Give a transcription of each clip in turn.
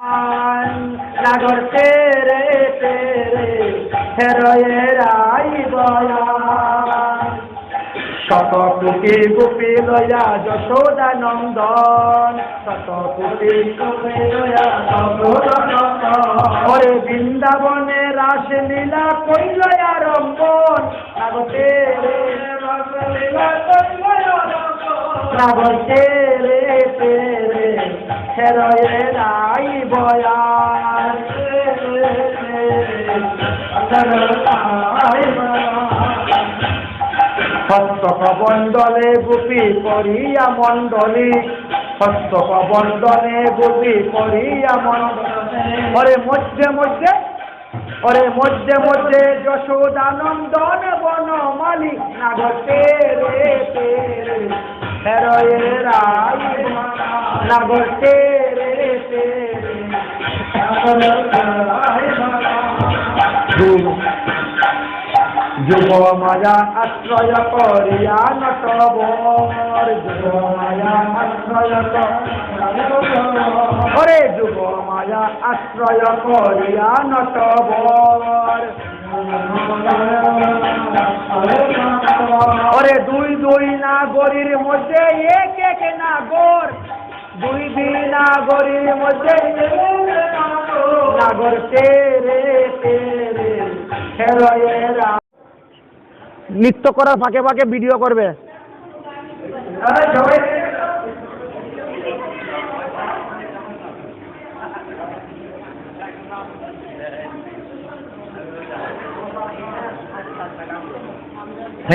নাগর তেরে হেরয়ে রাই শত কোটি গোপী লয়া যশোদা নন্দন শত কোটি গোপী বৃন্দাবনে রাস লীলা কইল আরম্ভন নাগর রাস লীলা নাগর হেরয়ে রাই গোপী করিয়া মণ্ডলী হস্তক বন্দলে গোপী করিয়া মণ্ডলে ওরে মধ্যে মধ্যে, ওরে মধ্যে মধ্যে যশোদানন্দন বনমালী নাগতে রে। হেরয়ে রাই নাগতে রে তেরে যুব মায়া আশ্রয় করিয়া নটবর যুব মায়া আশ্রয় ওরে যুব মায়া আশ্রয় করিয়া নটবর ওরে দুই দুই নাগরীর মধ্যে এক এক নাগর। দুই দুই নাগরীর মধ্যে নাগর তেরে তেরে নৃত্য করার ফাঁকে ফাঁকে ভিডিও করবে।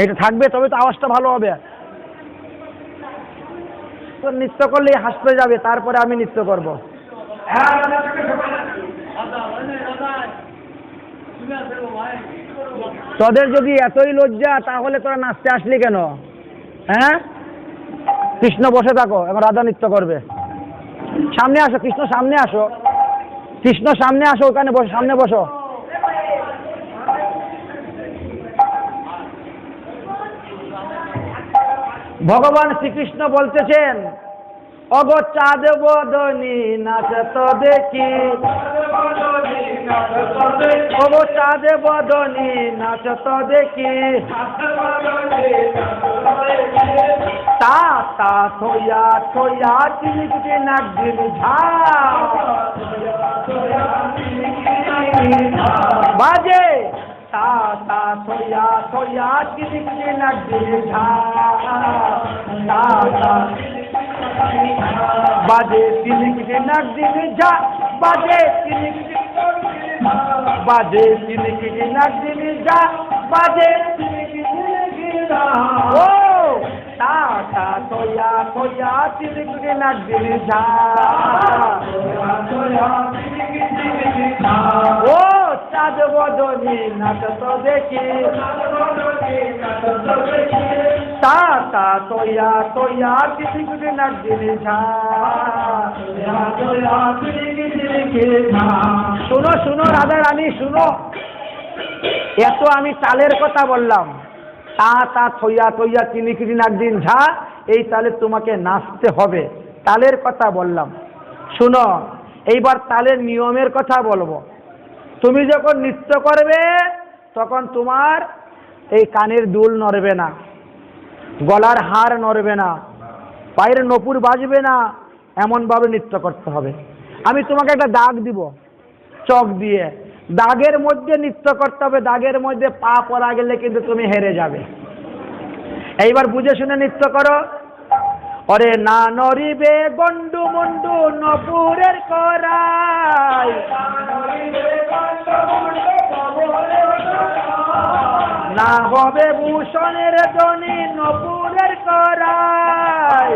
এটা থাকবে, তবে তো আওয়াজটা ভালো হবে। নৃত্য করলেই হাসতে যাবে, তারপরে আমি নৃত্য করব। তোদের যদি এতই লজ্জা, তাহলে তোরা নাচতে আসলি কেন? হ্যাঁ? কৃষ্ণ বসে থাকো এখন রাধা নৃত্য করবে। সামনে আসো, কৃষ্ণ সামনে আসো। কৃষ্ণ সামনে আসো, ওখানে বসো, সামনে বসো। ভগবান শ্রীকৃষ্ণ বলতেছেন, অগ চাঁদ বদনি নাচ তো দেখি। অগ চাঁদ বদনি নাচ তো দেখি। তা তা থইয়া থইয়া চিনি চিনি নাক ঝা বাজে তা তা থইয়া থইয়া চিনি চিনি নাক দিন ঝা তা তা বাজে চিনিক নাক দিন ঝা বাজে চিনিক বাজে চিনিক নাক দিন ঝা বাজে ও তা তা তোয়া তোয়া চিনিক নাক দিন ঝা ও তো দেখি তা তা শুনো শুনো রাধা রানী, শুনো। এত আমি তালের কথা বললাম। তা তা থইয়া থইয়া চিনি কিনি একদিন ঝা, এই তালে তোমাকে নাচতে হবে। তালের কথা বললাম। শুনো, এইবার তালের নিয়মের কথা বলব। তুমি যখন নৃত্য করবে, তখন তোমার এই কানের দুল নড়বে না, গলার হার নড়বে না, পায়ের নপুর বাজবে না, এমনভাবে নৃত্য করতে হবে। আমি তোমাকে একটা দাগ দিব, চক দিয়ে। দাগের মধ্যে নৃত্য করতে হবে, দাগের মধ্যে পা পরা গেলে কিন্তু তুমি হেরে যাবে। এইবার বুঝে শুনে নৃত্য করো। অরে না নরিবে গন্ডু মন্ডু নপুরের করাই। না হবে ভূষণের জনি নপুরের করাই।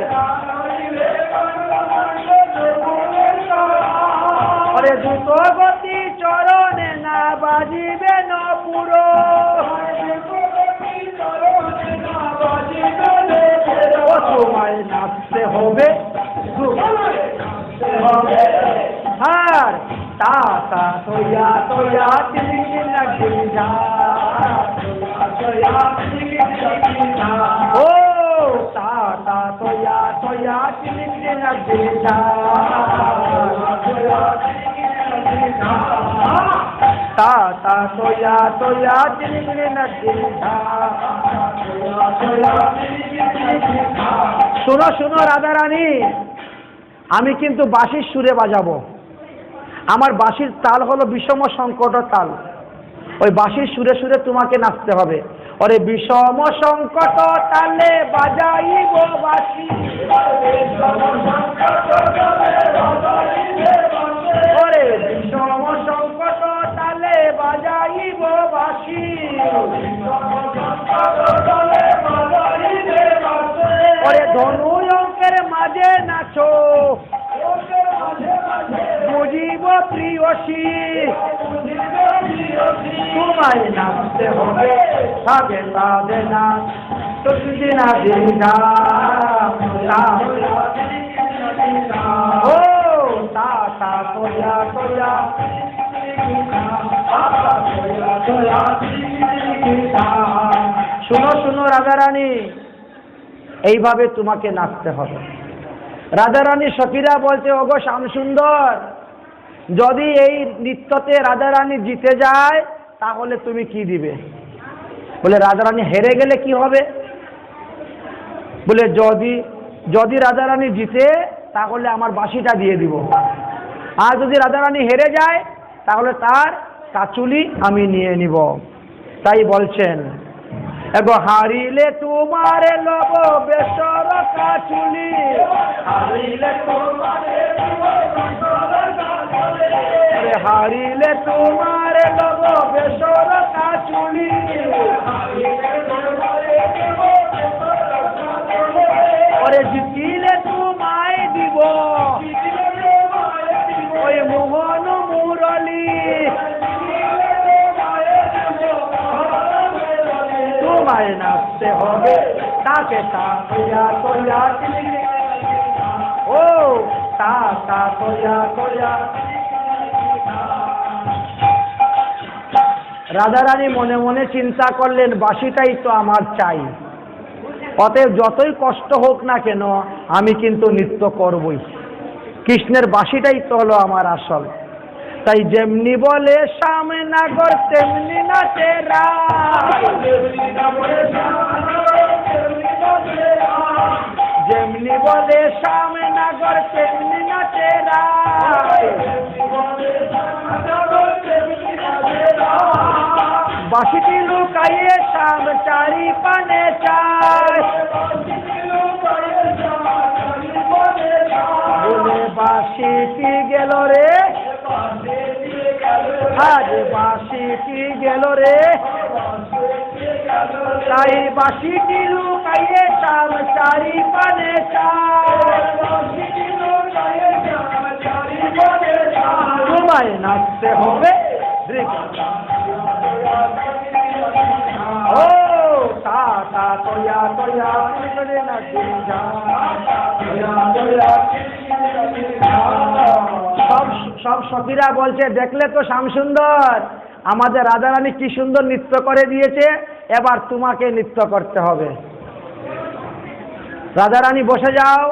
ওরে দ্রুত গতি চরণে না বাজিবে নপুর। ও তোমায় নাচতে হবে হার তা তা তোয়া তোয়া চিলি চিলি যা ও তা তা তোয়া তোয়া নাগিন ঝা শোনো শোনো রাধা রানী আমি কিন্তু বাঁশির সুরে বাজাবো। আমার বাঁশির তাল হলো বিষম সংকট তাল। ওই বাঁশির সুরে সুরে তোমাকে নাচতে হবে। ওরে বিষম সংকট তালে বাজাইব বাঁশি। ওরে বিষম সংকট তালে বাজাইব বাঁশি। ওরে ধনু অঙ্কের মাঝে নাচো। বুঝিব প্রিয়সী। তোমায় নাচতে হবে সাজে সাজে না তুলসী না দিঘা ও, তা তা তোয়া তোয়া শুনো শুনো রাজা রানী এইভাবে তোমাকে নাচতে হবে। রাধারানী সখীরা বলছে, ওগো, শ্যামসুন্দর, যদি এই নৃত্যতে রাজা রানী জিতে যায়, তাহলে তুমি কি দিবে? বলে রাজা রানী হেরে গেলে কি হবে? বলে, যদি যদি রাজা রানী জিতে, তাহলে আমার বাঁশিটা দিয়ে দিব। আর যদি রাজা রানী হেরে যায়, তাহলে তার কাচুলি আমি নিয়ে নিব। তাই বলছেন এগো হারিলে তোমার লব বেসর কাচুলি। হারিলে হারিলে তোমার লব বেসর কাচুলি। ওরে জিতিলে তোমায় দিব। ওই মোহন মুরলি। তোমায় নাচতে হবে তাকে তোয়া ও তা তা তোয়া তোয়া রাধারানী মনে মনে চিন্তা করলেন, বাসিটাই তো আমার চাই। অতএব যতই কষ্ট হোক না কেন, আমি কিন্তু নৃত্য করবই। কৃষ্ণের বাসিটাই তো হলো আমার আসল। তাই যেমনি বলে সামনে নাগর, তেমনি নাচে। যেমনি বলে সামনে নাগর, তেমনি নাচে। বাসিটি লুকাইয়ে সাম চারি পানে চায় বাসিটি গেল রে আজ বাসিটি গেল রে? তাই বাসিটি লুকাইয়ে সাম চারি পানে তোমায় নাচতে হবে। ও, তা তা, তোয়া তোয়া করে নাচি যা সব সব সখীরা বলছে, দেখলে তো শ্যামসুন্দর, আমাদের রাধারানী কি সুন্দর নৃত্য করে দিয়েছে, এবার তোমাকে নৃত্য করতে হবে। রাধারানী, বসে যাও,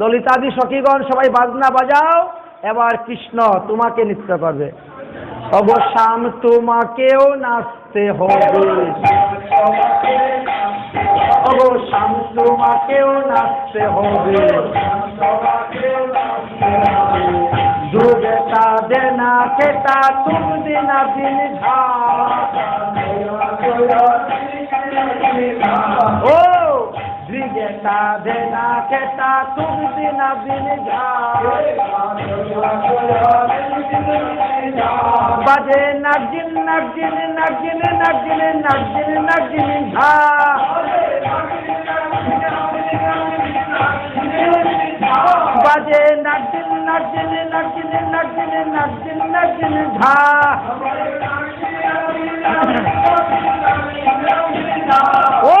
ললিতাদি সখীগণ সবাই বাজনা বাজাও, এবার কৃষ্ণ তোমাকে নৃত্য করবে। অবশ্যাম তোমাকেও নাচতে হবে। অবশ্যাম তোমাকেও নাচতে হবে। যুগেতা দেনা খেতা তুম দিনা দিন ও যুগেতা দেনা খেতা তুম দিনা দিন বাজে নাগিন নাগিন নাগিন নাগিন নাগিন নাগিন ঝা বাজে নাগিন নাগিন নাগিন নাগিন নাগিন নাগিন ঝা। ও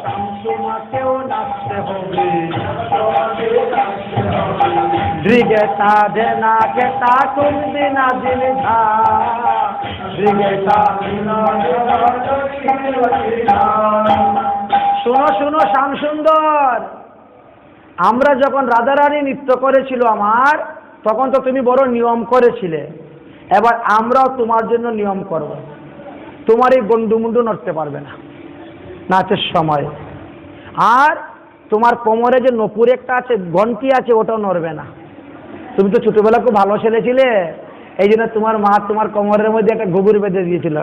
শামসুমাকেও নাচতে হবে। দৃগে সাধে না কে তা তুম দিন ঝা। দৃগে শুনো শুনো শ্যাম সুন্দর আমরা যখন রাধারানী নৃত্য করেছিল আমার, তখন তো তুমি বড় নিয়ম করেছিলে। এবার আমরাও তোমার জন্য নিয়ম করব। তোমার এই গন্ডু মুন্ডু নড়তে পারবে না। নাচের সময়। আর তোমার কোমরে যে নপুর একটা আছে ঘন্টি আছে, ওটাও নড়বে না। তুমি তো ছোটবেলা খুব ভালো ছেলেছিলে এই জন্য তোমার মা তোমার কোমরের মধ্যে একটা গোবর বেঁধে দিয়েছিল।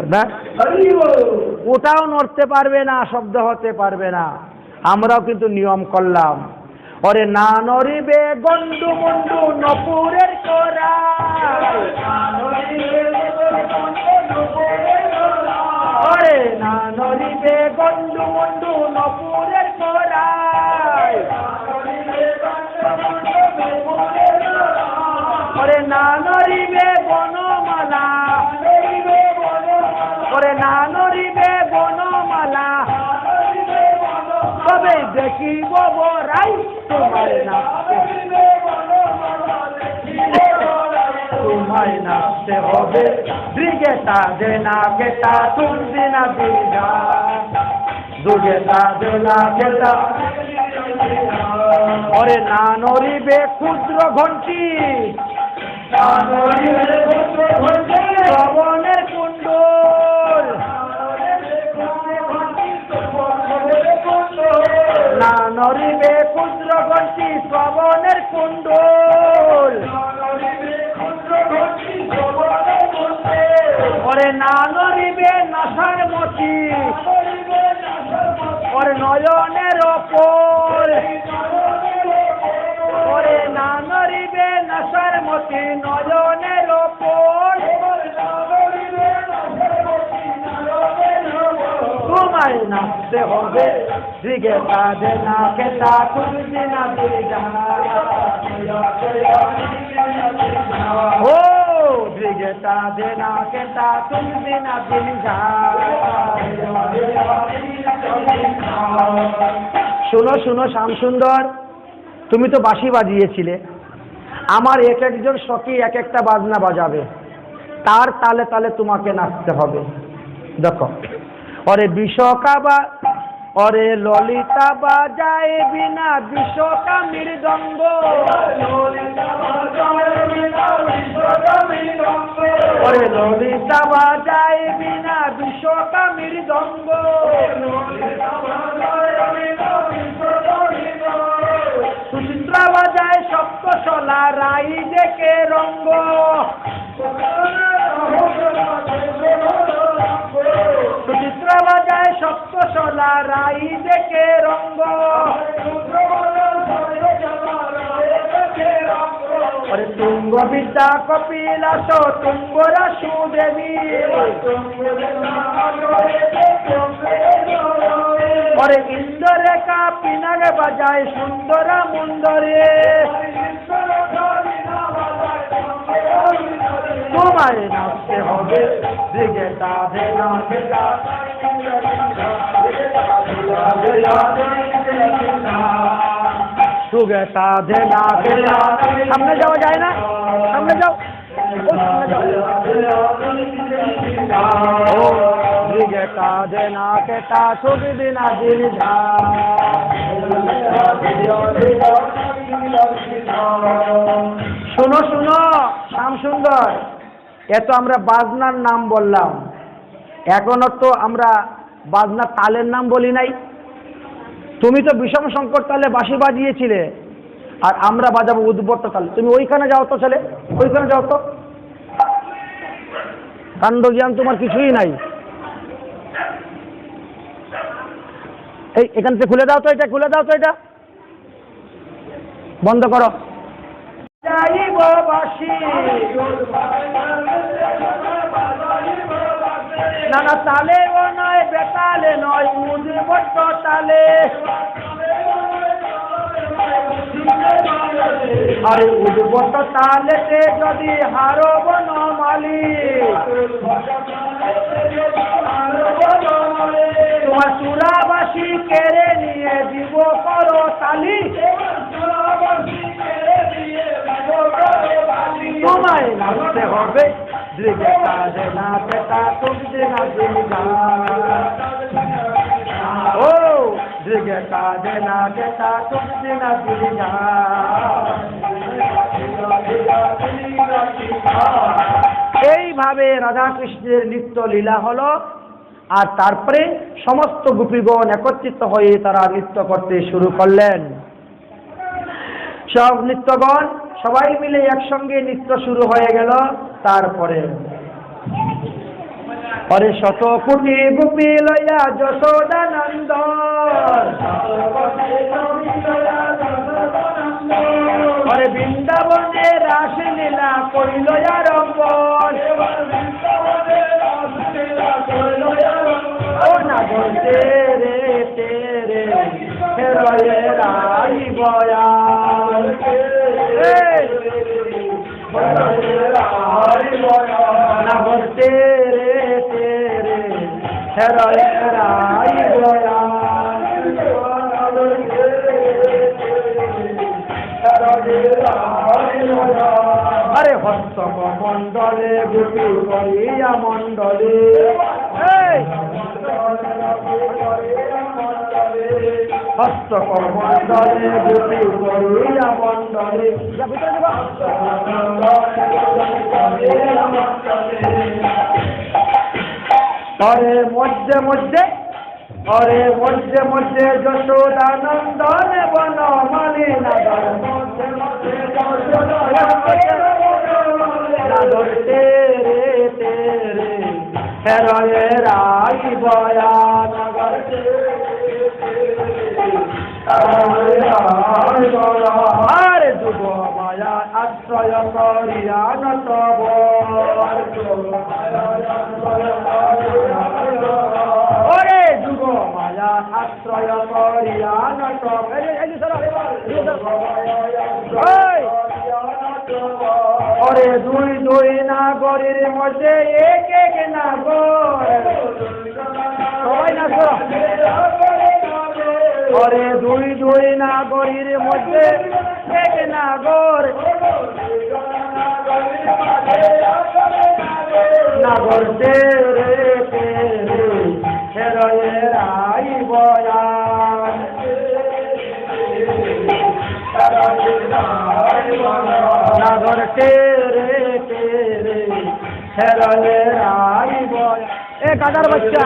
ওটাও নড়তে পারবে না, শব্দ হতে পারবে না। আমরাও কিন্তু নিয়ম করলাম। ওরে না নরিবে গন্ডু মন্ডু নপুরের করা ওরে না নড়িবে গন্ডু মন্ডু নপুরের করা ওরে না দেখিব বরাই তোমার নাচতে। তোমায় নাচতে হবে। দে না কেটা তুলবি না দিগা দুগেটা দে না কেটা। ওরে না নড়িবে ক্ষুদ্র ঘন্টি শ্রবণের কুণ্ডল না নড়িবে ক্ষুদ্র ঘন্টি শ্রবণের কুণ্ডল। ওরে না নড়িবে নাসার মতি। ওরে নয়নের ওপর ওরে না নড়িবে নাসার মতি, নয়নের ওপর তোমায় নাচতে ও, দিকে কাঁধে শুনো শুনো, শ্যামসুন্দর, তুমি তো বাঁশি বাজিয়েছিলে। আমার এক একজন সখী এক একটা বাজনা বাজাবে। তার তালে তালে তোমাকে নাচতে হবে। দেখো। অরে বিশ্বকাবা অরে ললিতা বাজায় বিনা বিশ্বকা মৃদঙ্গ। অরে ললিতা বাজায় বিনা বিশ্বকা মৃদঙ্গ। সুচিত্রা বাজায় সপ্তশলা রাই দেখে রঙ্গ। সপ্তশলা রাই দেখে রঙ্গ। অরে তুঙ্গ বিদ্যা কপিলাস তুঙ্গরা সুদেবী। অরে ইন্দ্রেখা পিনাগে বাজায় সুন্দরা মুন্দরে। তোমায় নাচতে হবে দিকে তাদের নাচে সামনে যাওয়া যায় না? সামনে যাও। দিন শোনো শোনো, শ্যাম সুন্দর। এত আমরা বাজনার নাম বললাম। এখনও তো আমরা বাজনার তালের নাম বলি নাই। তুমি তো বিষম সংকট তালে বাঁশি বাজিয়েছিলে। আর আমরা বাজাবো উদ্বর্ত তালে। তুমি ওইখানে যাও তো ছেলে ওইখানে যাও তো। কাণ্ড জ্ঞান তোমার কিছুই নাই। এই এখান থেকে খুলে দাও তো এটা খুলে দাও তো এটা। বন্ধ করো। না না তালে বেতালে নয় উদ্বর্ত তালে আরে উদ্বর্ত তালেতে যদি হারব নমালি। তোমার চূড়াবাসী কেড়ে নিয়ে দিব করো তালি। তোমায় নাচতে হবে ও দিকে দেনা দিলি এইভাবে রাধাকৃষ্ণের নৃত্য লীলা হলো, আর তারপরে সমস্ত গোপীগণ একত্রিত হয়ে তারা নৃত্য করতে শুরু করলেন। সব নৃত্যগণ সবাই মিলে একসঙ্গে নৃত্য শুরু হয়ে গেল। তারপরে। পরে শত কোটি গোপী লইয়া যশোদানন্দ। পরে বৃন্দাবনে রাস লীলা করিল আরম্ভন ও না বলতে রে তেরে রাই বয়াল না বলতে রে তেরে হেরয়ে রাই আরে হস্তম মণ্ডলে গোপী করিয়া মণ্ডলে। এই! হস্তক মণ্ডলে গোপী করিয়া মণ্ডলে পরে মধ্যে মধ্যে পরে মধ্যে মধ্যে যশোদানন্দন বন মালি নাগর মধ্যে মধ্যে নাগর তেরে তেরে হেরয়ে রাই বয়া নাগর আর যুব মায়া আশ্রয় করিয়া নত ওরে যুব মায়া আশ্রয় করিয়া নত ওরে দুই দুই নাগরের মধ্যে এক এক নাগর। সবাই নাচো। ওরে দুই দুই নাগরীর মধ্যে এক নাগর। নাগর তেরে তেরে হেরয়ে রাই বাচ্চা।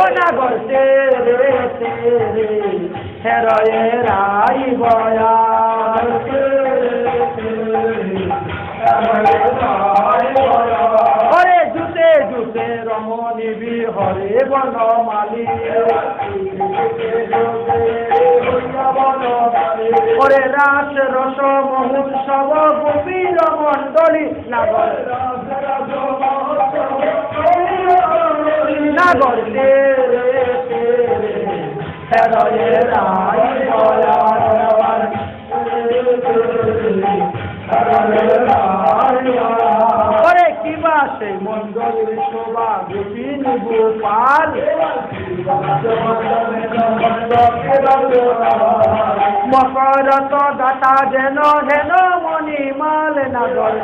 ও নাগর তেরে তেরে, হেরয়ে রাই বয়াল হরে জুতে জুতে রমণী বি হরে বনমালী ওরে রাস রস মহোৎসব গোপীর মণ্ডলী নাগর। নাগর হেরয়ে রাই বয়াল ওরে কিবা সেই মন্ডলের শোভা গোপিন গোপাল মকরত দাতা যেন হেন মণিমাল নাগর।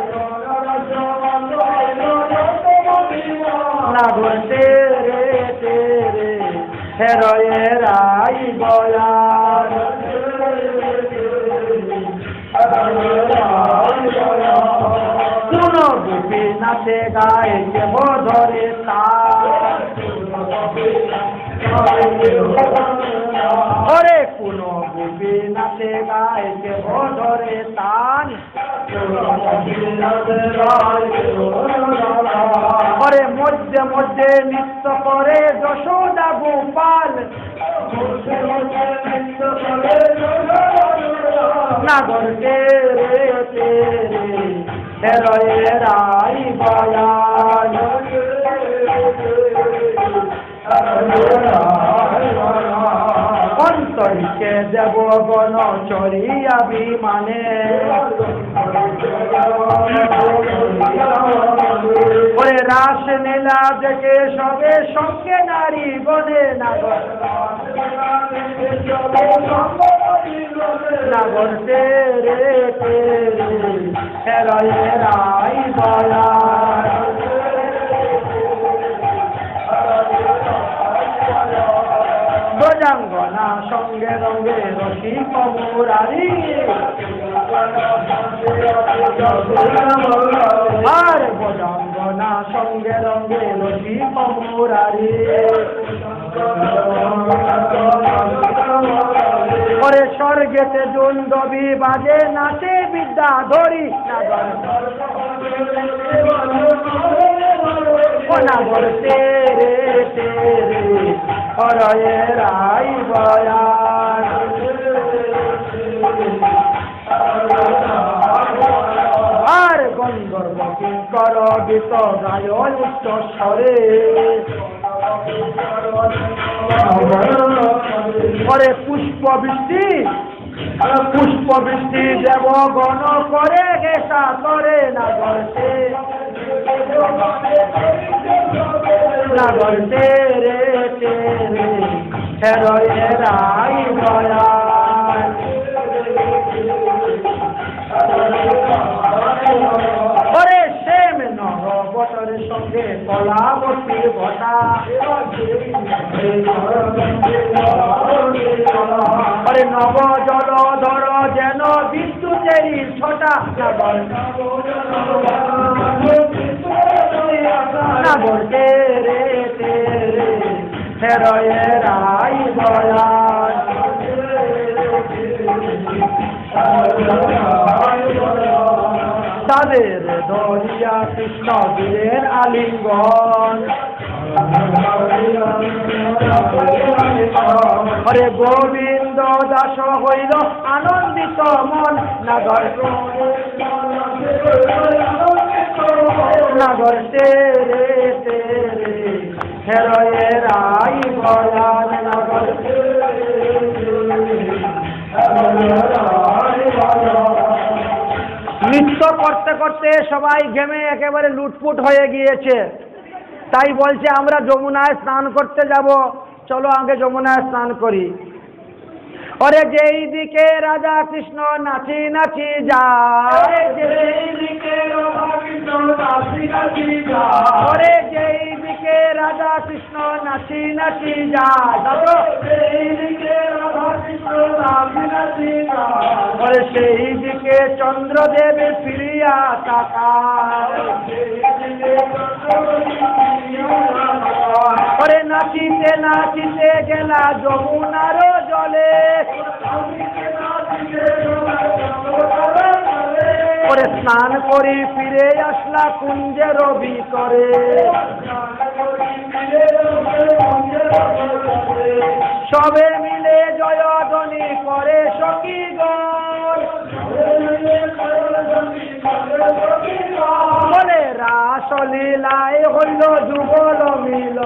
নাগর তেরে তেরে হেরয়ে রাই বয়াল শুনো গোপী নাচে গায়ে কেব ধরে ওরে কোন গোপী নাচে গায়ে কেব ধরে তান ওরে মধ্যে মধ্যে নৃত্য করে যশোদা গোপাল। নাগর তেরে তেরে হেরয়ে রাই বয়াল তৈকে দেব গণ চরিয়া বিমানে। ওরে রাস নীলা দেখে সবে সঙ্গে নারী বনে নাগর। নাগর তেরে তেরে হেরয়ে রাই বলা সঙ্গে রঙ্গে রসি কমুরারি। আর ব্রজাঙ্গনা সঙ্গে রঙ্গে রসি কমুরারি পরে স্বর্গেতে দুন্দবি বাজে, নাচে বিদ্যা ধরি নাগর। তেরে হরয়ে রাই বয়ান আর গন্ধর্ব কিঙ্কর গীত গায় উচ্চ স্বরে। পরে পুষ্প বৃষ্টি পুষ্প বৃষ্টি দেব গণ করে গেসা করে নাগরতে নাগরতে রে রাই বয়ান ওরে নব জল যেন বিদ্যুতেরই ছটা না বলতে রে হেরয়ে রাই তাদের দরিয়া কৃষ্ণ দিলেন আলিঙ্গন। হরে গোবিন্দ, দাস হইল আনন্দিত মন। নাগর নাগর তেরে তেরে। হেরয়ে রাই বয়ান নাগর নৃত্য করতে করতে সবাই ঘেমে একেবারে লুটপুট হয়ে গিয়েছে। তাই বলছে আমরা যমুনায় স্নান করতে যাব। চলো আগে যমুনায় স্নান করি। ওরে যেই দিকে রাজা কৃষ্ণ নাচি নাচি যায়। ওরে যেই দিকে রাজা কৃষ্ণ নাচি নাচি যায়। ওরে সেই দিকে চন্দ্রদেব ফিরিয়া তাকায়। ওরে নাচিতে নাচিতে গেলা যমুনার জলে ওরে স্নান করি ফিরে আসলা কুঞ্জে রবি করে। সবে মিলে জয়ধ্বনি করে সখীগণ। বলে রাস লীলায় হইল যুগল মিল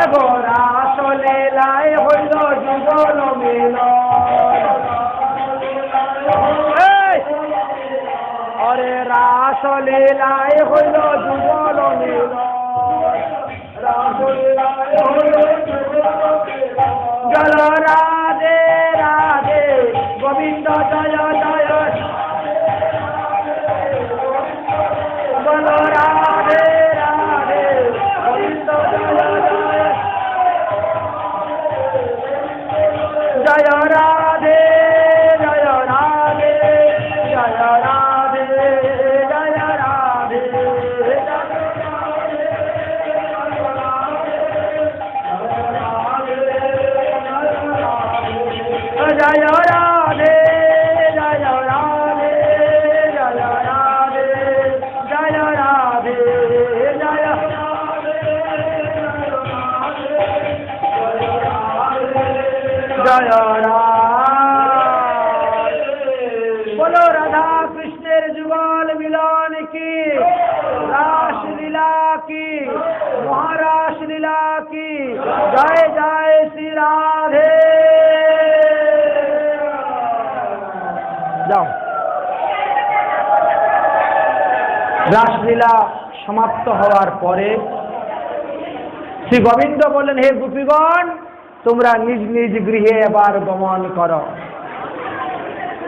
এগো রাস লীলায় হইল জীবন মিল অরে রাস লীলায় হইল যুগল বলো রাধা কৃষ্ণের যুগল মিলন কি? রাসলীলা কি? মহারাসলীলা কি? জয় জয় শ্রী রাধে। যাও। রাসলীলা সমাপ্ত হওয়ার পরে শ্রী গোবিন্দ বললেন, হে গোপীগণ তোমরা নিজ নিজ গৃহে এবার গমন করো।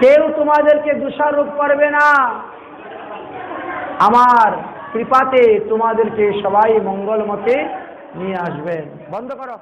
কেউ তোমাদেরকে দোষারোপ করবে না। আমার কৃপাতে তোমাদেরকে সবাই মঙ্গল মতে নিয়ে আসবেন। বন্ধ করো।